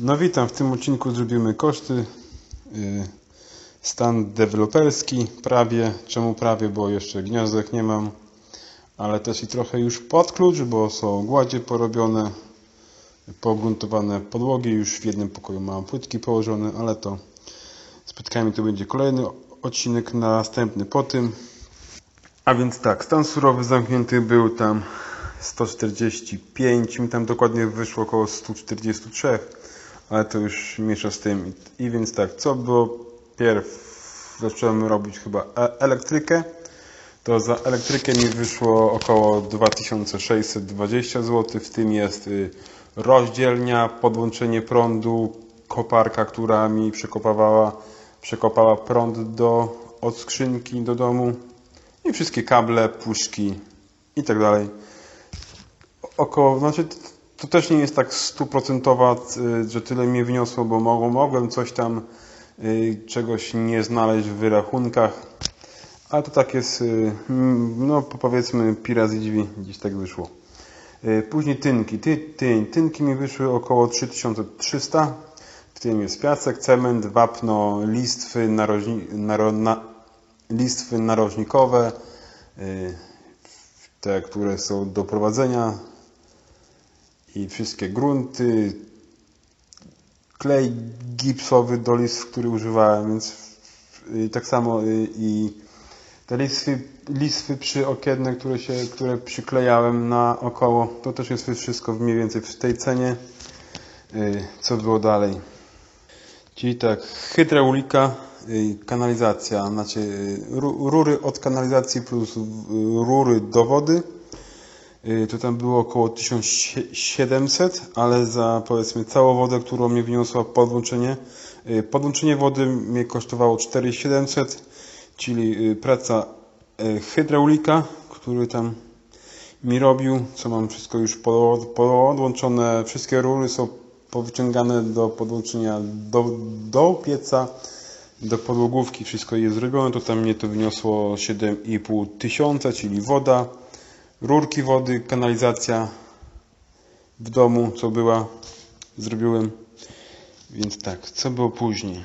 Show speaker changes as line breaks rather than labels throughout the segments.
No witam, w tym odcinku zrobimy koszty. y, Stan deweloperski prawie. Czemu prawie? Bo jeszcze gniazdek nie mam. Ale też i trochę już pod klucz, bo są gładzie porobione, pogruntowane podłogi. Już w jednym pokoju mam płytki położone, ale to płytkami to będzie kolejny odcinek następny po tym. A więc tak, stan surowy zamknięty był tam 145, mi tam dokładnie wyszło około 143, ale to już miesza z tym. I, więc tak, co było pierw? Zacząłem robić chyba e- elektrykę. To za elektrykę mi wyszło około 2620 zł. W tym jest y, rozdzielnia, podłączenie prądu, koparka, która mi przekopawała, przekopała prąd do, od skrzynki do domu i wszystkie kable, puszki i tak. Około, znaczy to, też nie jest tak stuprocentowa, y, że tyle mi wyniosło, bo mogłem, coś tam y, czegoś nie znaleźć w wyrachunkach, ale to tak jest, y, no po- powiedzmy pi razy drzwi, gdzieś tak wyszło. Później tynki. Ty, ty, tynki mi wyszły około 3300. W tym jest piasek, cement, wapno, listwy, narożni, naro, na, listwy narożnikowe, te, które są do prowadzenia i wszystkie grunty, klej gipsowy do listw, który używałem, więc tak samo y, i te listwy, listwy przyokienne, które, się, które przyklejałem na około, to też jest wszystko mniej więcej w tej cenie. Y, Co było dalej? Czyli tak, hydraulika, y, kanalizacja, znaczy ru- rury od kanalizacji plus rury do wody. Y, To tam było około 1700, ale za powiedzmy całą wodę, którą mi wyniosła podłączenie, y, podłączenie wody mnie kosztowało 4700, czyli y, praca hydraulika, który tam mi robił, co mam wszystko już po- podłączone, wszystkie rury są powyciągane do podłączenia do, do pieca, do podłogówki, wszystko jest zrobione, to tam mnie to wyniosło 7,5 tysiąca, czyli woda, rurki wody, kanalizacja w domu, co była, zrobiłem. Więc tak, co było później?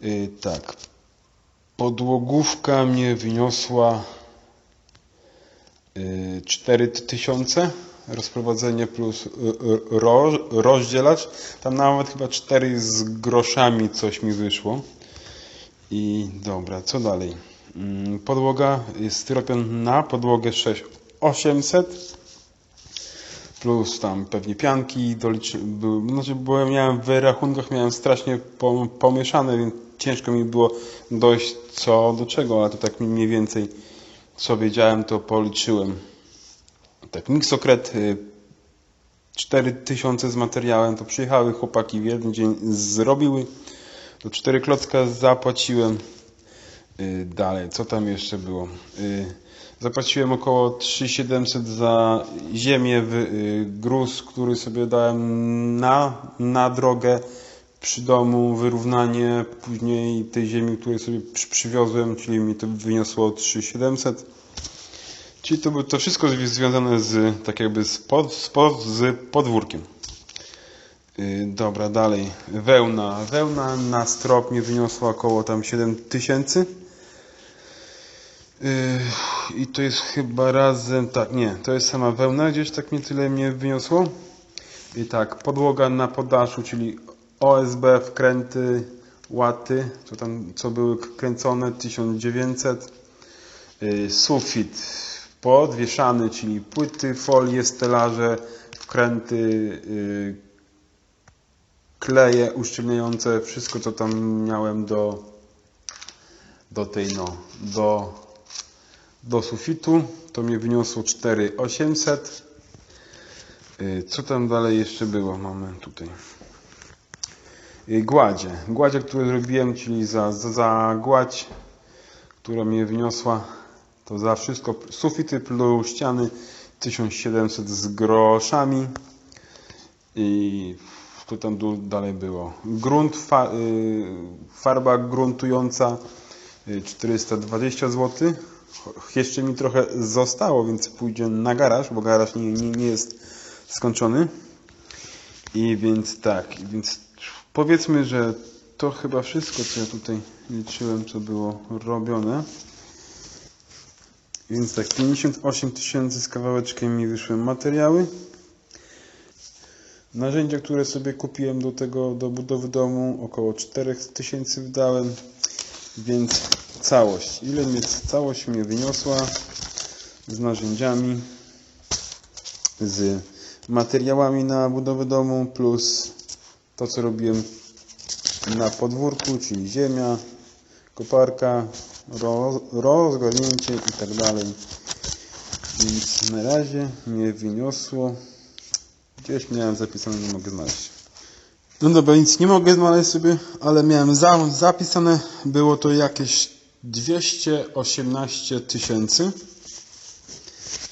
Yy, tak, podłogówka mnie wyniosła yy, 4000 rozprowadzenie plus y, y, ro, rozdzielacz. Tam nawet chyba 4 z groszami coś mi wyszło. I dobra, co dalej? Mm, Podłoga jest styropian na podłogę 6800 plus tam pewnie pianki doliczy, były, znaczy bo miałem w rachunkach miałem strasznie pom- pomieszane, więc ciężko mi było dojść co do czego, ale to tak mniej więcej co wiedziałem to policzyłem. Tak, miksokret y, 4000 z materiałem, to przyjechały chłopaki w jeden dzień, zrobiły. To 4 klocka zapłaciłem. Y, Dalej, co tam jeszcze było? Y, Zapłaciłem około 3700 za ziemię, y, gruz, który sobie dałem na, na drogę przy domu, wyrównanie później tej ziemi, której sobie przy, przywiozłem, czyli mi to wyniosło 3700. Czyli to, to wszystko związane z, tak jakby z, pod, z, pod, z podwórkiem. Dobra, dalej. Wełna. Wełna na strop mnie wyniosła około tam 7000. Yy, I to jest chyba razem, tak, nie, to jest sama wełna, gdzieś tak mnie tyle mnie wyniosło. I tak, podłoga na podaszu, czyli OSB, wkręty, łaty, co tam, co były kręcone, 1900. Yy, Sufit podwieszany, czyli płyty, folie, stelaże, wkręty, yy, kleje uszczelniające, wszystko co tam miałem do, do tej, no, do, do sufitu. To mnie wyniosło 4800. Yy, Co tam dalej jeszcze było? Mamy tutaj. Yy, Gładzie. Gładzie, które zrobiłem, czyli za, za, za gładź, która mnie wyniosła, to za wszystko sufity plus ściany 1700 z groszami. I co tam dalej było? Grunt, fa, y, farba gruntująca y, 420 zł. Jeszcze mi trochę zostało, więc pójdzie na garaż, bo garaż nie, nie, nie jest skończony. I więc tak, więc powiedzmy, że to chyba wszystko, co ja tutaj liczyłem, co było robione. Więc tak, 58 tysięcy z kawałeczkiem mi wyszły materiały. Narzędzia, które sobie kupiłem do tego, do budowy domu, około 4 tysięcy wydałem. Więc całość, ile mnie całość mnie wyniosła z narzędziami, z materiałami na budowę domu, plus to, co robiłem na podwórku, czyli ziemia, koparka, roz, rozgarnięcie i tak dalej. Więc na razie mnie wyniosło. Gdzieś miałem zapisane, nie mogę znaleźć. No dobra, nic nie mogę znaleźć sobie, ale miałem za, zapisane, było to jakieś 218 tysięcy.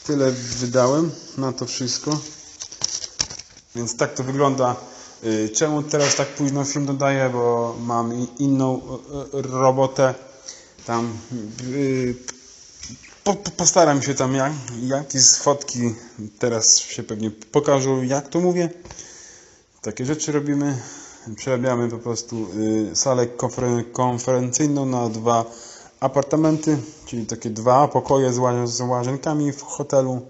Tyle wydałem na to wszystko. Więc tak to wygląda. Y, Czemu teraz tak późno film dodaję? Bo mam inną y, y, robotę. Tam po, po, postaram się tam jak, jakieś fotki teraz się pewnie pokażą, jak to mówię. Takie rzeczy robimy. Przerabiamy po prostu salę konferen- konferencyjną na dwa apartamenty, czyli takie dwa pokoje z, ła- z łazienkami w hotelu.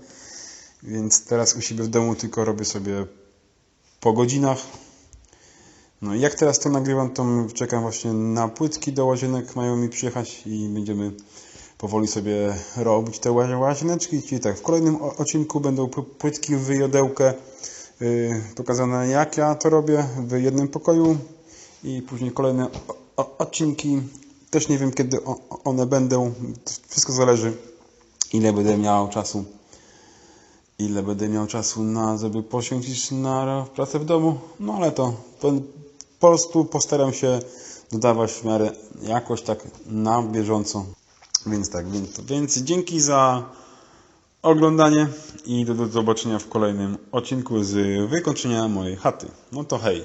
Więc teraz u siebie w domu tylko robię sobie po godzinach. No i jak teraz to nagrywam, to czekam właśnie na płytki do łazienek, mają mi przyjechać i będziemy powoli sobie robić te łazie- łazieneczki. Czyli tak, w kolejnym odcinku będą pł- płytki w jodełkę yy, pokazane jak ja to robię w jednym pokoju i później kolejne odcinki. Też nie wiem kiedy one będą, wszystko zależy ile będę miał czasu ile będę miał czasu na, żeby poświęcić na pracę w domu. No ale to po prostu postaram się dodawać w miarę jakoś tak na bieżąco. Więc tak, więc, więc dzięki za oglądanie i do, do zobaczenia w kolejnym odcinku z wykończenia mojej chaty. No to hej.